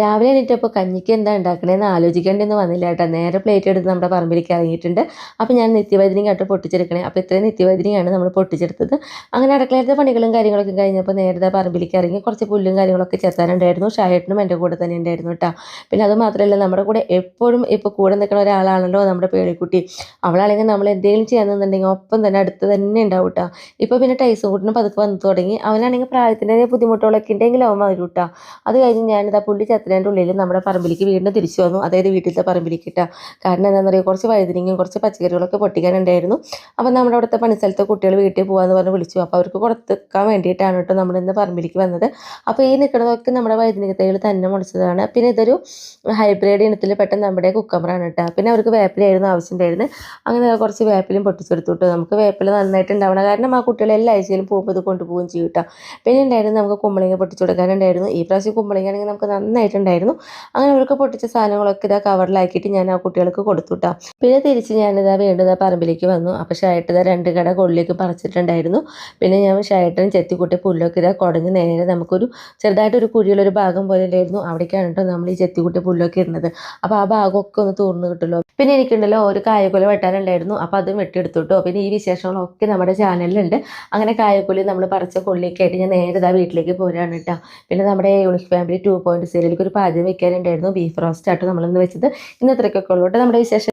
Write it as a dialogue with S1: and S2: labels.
S1: രാവിലെ എണീറ്റപ്പോൾ കഞ്ഞിക്ക് എന്താ ഉണ്ടാക്കണേന്ന് ആലോചിക്കേണ്ടെന്ന് വന്നില്ല കേട്ടോ. നേരെ പ്ലേറ്റ് എടുത്ത് നമ്മുടെ പറമ്പിലേക്ക് ഇറങ്ങിയിട്ടുണ്ട്. അപ്പോൾ ഞാൻ നിത്യവൈദ്യനി കേട്ടോ പൊട്ടിച്ചെടുക്കണേ. അപ്പോൾ ഇത്രയും നിത്യവൈദ്യനിയാണ് നമ്മൾ പൊട്ടിച്ചെടുത്തത്. അങ്ങനെ അടുക്കളയിലത്തെ പണികളും കാര്യങ്ങളൊക്കെ കഴിഞ്ഞപ്പോൾ നേരത്തെ പറമ്പിലേക്ക് ഇറങ്ങി കുറച്ച് പുല്ലും കാര്യങ്ങളൊക്കെ ചെത്താനുണ്ടായിരുന്നു. ഷായട്ടിനും എന്റെ കൂടെ തന്നെ ഉണ്ടായിരുന്നു കേട്ടോ. പിന്നെ അത് മാത്രമല്ല നമ്മുടെ കൂടെ എപ്പോഴും ഇപ്പോൾ കൂടെ നിൽക്കുന്ന ഒരാളാണല്ലോ നമ്മുടെ പേടിക്കുട്ടി അവളാണെങ്കിൽ നമ്മൾ എന്തെങ്കിലും ചെയ്യാന്നുണ്ടെങ്കിൽ ഒപ്പം തന്നെ അടുത്ത് തന്നെ ഉണ്ടാവും കേട്ടോ. ഇപ്പോൾ പിന്നെ ടൈസും കൂട്ടിനും പതുക്കെ വന്നു തുടങ്ങി. അവനാണെങ്കിൽ പ്രായത്തിന്റെ ബുദ്ധിമുട്ടുകളൊക്കെ ഉണ്ടെങ്കിലും അവൻ വരും കേട്ടോ. അത് കഴിഞ്ഞ് ഞാനിതാ പുള്ളി ചത്തനേന്റെ ഉള്ളിൽ നമ്മുടെ പറമ്പിലേക്ക് വീണ്ടും തിരിച്ചു വന്നു. അതായത് വീട്ടിലത്തെ പറമ്പിലേക്ക് ഇട്ടാ. കാരണം എന്താണെന്ന് പറയുക കുറച്ച് വഴുതിരിങ്ങയും കുറച്ച് പച്ചക്കറികളൊക്കെ പൊട്ടിക്കാനുണ്ടായിരുന്നു. അപ്പോൾ നമ്മുടെ അവിടുത്തെ പണിസ്ഥലത്തെ കുട്ടികൾ വീട്ടിൽ പോകാമെന്ന് പറഞ്ഞ് വിളിച്ചു. അപ്പോൾ അവർക്ക് കൊടുത്തേക്കാൻ വേണ്ടിയിട്ടാണ് കേട്ടോ നമ്മൾ ഇന്ന് പറമ്പിലേക്ക് വന്നത്. അപ്പോൾ ഈ നിൽക്കുന്നതൊക്കെ നമ്മുടെ വൈദ്യുതിക തൈകൾ തന്നെ മുളച്ചതാണ് പിന്നെ ഇതൊരു ഹൈബ്രിഡ് ഇനത്തിൽ പെട്ട നമ്മുടെ കുക്കമ്പറാണ് കേട്ടോ. പിന്നെ അവർക്ക് വേപ്പിലായിരുന്നു ആവശ്യമുണ്ടായിരുന്നു അങ്ങനെ കുറച്ച് വേപ്പിലും പൊട്ടിച്ചെടുത്തു കേട്ടോ. നമുക്ക് വേപ്പില നന്നായിട്ട് ഉണ്ടാവണം. കാരണം ആ കുട്ടികൾ എല്ലാ ആഴ്ചയിലും പോകുമ്പോൾ ഇത് കൊണ്ടുപോകുകയും ചെയ്യും കേട്ടോ. പിന്നെ ഉണ്ടായിരുന്നു നമുക്ക് കുമ്പളങ്ങ പൊട്ടിച്ചു കൊടുക്കാനുണ്ടായിരുന്നു. ഈ പ്രാവശ്യം കുമ്പളങ്ങ ആണെങ്കിൽ നമുക്ക് നന്നായിട്ടുണ്ടായിരുന്നു അങ്ങനെ അവർക്ക് പൊട്ടിച്ച സാധനങ്ങളൊക്കെ ഇതാ കവറിലാക്കിയിട്ട് ഞാൻ ആ കുട്ടികൾക്ക് കൊടുത്തു പിന്നെ തിരിച്ച് ഞാനിതാ വീണ്ടും ഇതാ പറമ്പിലേക്ക് വന്നു. അപ്പോൾ ഷായിട്ട് ഇതാ രണ്ട് കട കൊള്ളിലേക്ക് പറിച്ചിട്ടുണ്ടായിരുന്നു. പിന്നെ ഞാൻ ഷായിട്ടിന് ചെത്തിക്കുട്ടി പുല്ലൊക്കെ ഇതാ കുടഞ്ഞ് നേരെ നമുക്കൊരു ചെറുതായിട്ടൊരു കുഴിയുള്ളൊരു ഭാഗം പോലെ ഉണ്ടായിരുന്നു. അവിടേക്കാണ് കേട്ടോ നമ്മൾ ഈ ചെത്തിക്കുട്ടി പുല്ലൊക്കെ ഇരുന്നത് അപ്പോൾ ആ ഭാഗമൊക്കെ ഒന്ന് തൂർന്ന് കിട്ടുമല്ലോ. പിന്നെ എനിക്കുണ്ടല്ലോ ഒരു കായക്കൊല വെട്ടാനുണ്ടായിരുന്നു. അപ്പോൾ അതും വെട്ടിയെടുത്തു കേട്ടോ പിന്നെ ഈ വിശേഷങ്ങളൊക്കെ നമ്മുടെ ചാനലിലുണ്ട്. അങ്ങനെ കായക്കൊല്ലി നമ്മൾ പറിച്ച കൊള്ളിയൊക്കെ ആയിട്ട് ഞാൻ നേരെ ഇതാ വീട്ടിലേക്ക് പോരാണ് കേട്ടോ. പിന്നെ നമ്മുടെ യൂണിക് ഫാമിലി ടു പോയിന്റ് സീരിയലിലേക്ക് ഒരു പാചകം വെക്കാനുണ്ടായിരുന്നു. ബീഫ് റോസ്റ്റ് ആയിട്ട് നമ്മളിന്ന് വെച്ചത്. ഇന്ന് ഇത്രയ്ക്കൊക്കെ ഉള്ളൂ നമ്മുടെ വിശേഷം